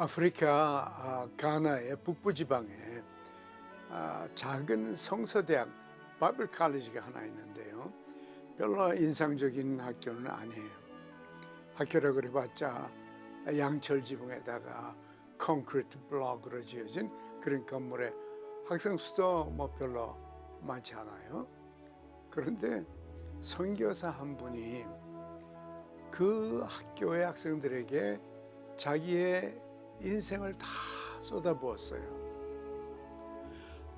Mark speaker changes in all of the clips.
Speaker 1: 아프리카 아, 가나의 북부 지방에 아, 작은 성서대학 바벨 칼리지가 하나 있는데요. 별로 인상적인 학교는 아니에요. 학교라 그래봤자 양철 지붕에다가 콘크리트 블록으로 지어진 그런 건물에 학생 수도 뭐 별로 많지 않아요. 그런데 선교사 한 분이 그 학교의 학생들에게 자기의 인생을 다 쏟아부었어요.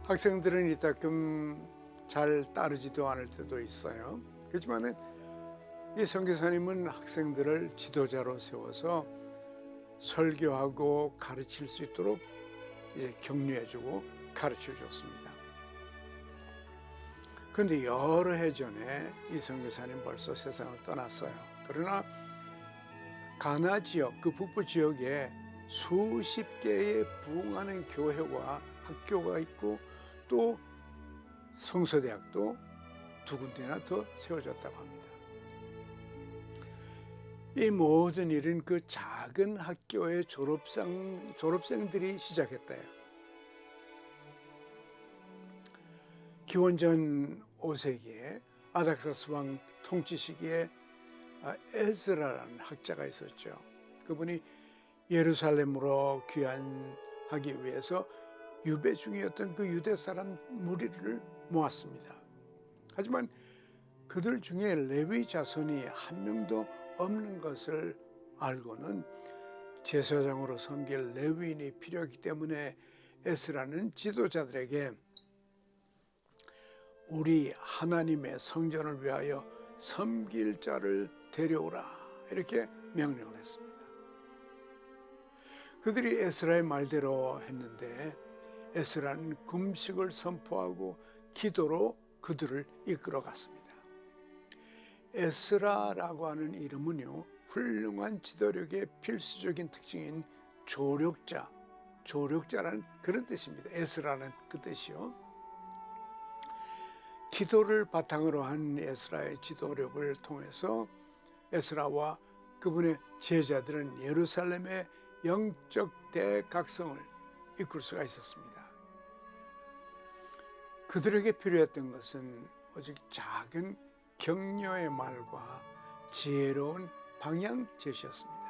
Speaker 1: 학생들은 이따금 잘 따르지도 않을 때도 있어요. 그렇지만은 이 선교사님은 학생들을 지도자로 세워서 설교하고 가르칠 수 있도록 이제 격려해주고 가르쳐 줬습니다. 그런데 여러 해 전에 이 선교사님 벌써 세상을 떠났어요. 그러나 가나 지역, 그 북부 지역에 수십 개의 부흥하는 교회와 학교가 있고 또 성서대학도 두 군데나 더 세워졌다고 합니다. 이 모든 일은 그 작은 학교의 졸업생, 졸업생들이 시작했대요. 기원전 5세기에 아닥사스 왕 통치 시기에 아, 에스라라는 학자가 있었죠. 그분이 예루살렘으로 귀환하기 위해서 유배 중이었던 그 유대 사람 무리를 모았습니다. 하지만 그들 중에 레위 자손이 한 명도 없는 것을 알고는 제사장으로 섬길 레위인이 필요하기 때문에 에스라는 지도자들에게 우리 하나님의 성전을 위하여 섬길 자를 데려오라 이렇게 명령을 했습니다. 그들이 에스라의 말대로 했는데 에스라는 금식을 선포하고 기도로 그들을 이끌어 갔습니다. 에스라라고 하는 이름은요, 훌륭한 지도력의 필수적인 특징인 조력자, 조력자라는 그런 뜻입니다. 에스라는 그 뜻이요. 기도를 바탕으로 한 에스라의 지도력을 통해서 에스라와 그분의 제자들은 예루살렘의 영적 대각성을 이끌 수가 있었습니다. 그들에게 필요했던 것은 오직 작은 격려의 말과 지혜로운 방향 제시였습니다.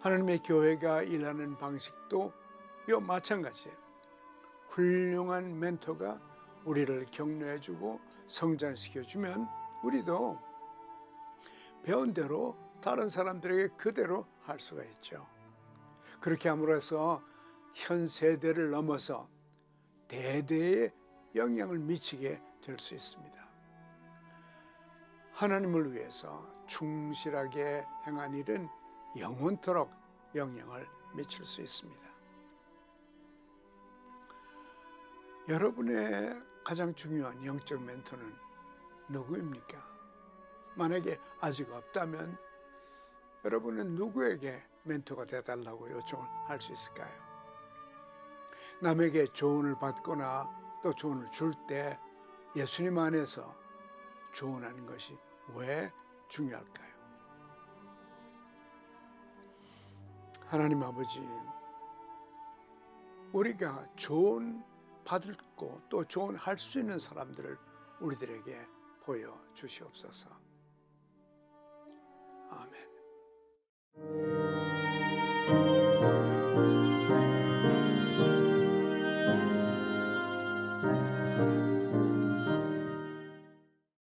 Speaker 1: 하나님의 교회가 일하는 방식도 이와 마찬가지예요. 훌륭한 멘토가 우리를 격려해주고 성장시켜주면 우리도 배운 대로 다른 사람들에게 그대로 할 수가 있죠. 그렇게 함으로써 현 세대를 넘어서 대대의 영향을 미치게 될 수 있습니다. 하나님을 위해서 충실하게 행한 일은 영원토록 영향을 미칠 수 있습니다. 여러분의 가장 중요한 영적 멘토는 누구입니까? 만약에 아직 없다면 여러분은 누구에게 멘토가 되달라고 요청을 할 수 있을까요? 남에게 조언을 받거나 또 조언을 줄 때 예수님 안에서 조언하는 것이 왜 중요할까요? 하나님 아버지, 우리가 조언 받고 또 조언할 수 있는 사람들을 우리들에게 보여 주시옵소서. 아멘. Thank you.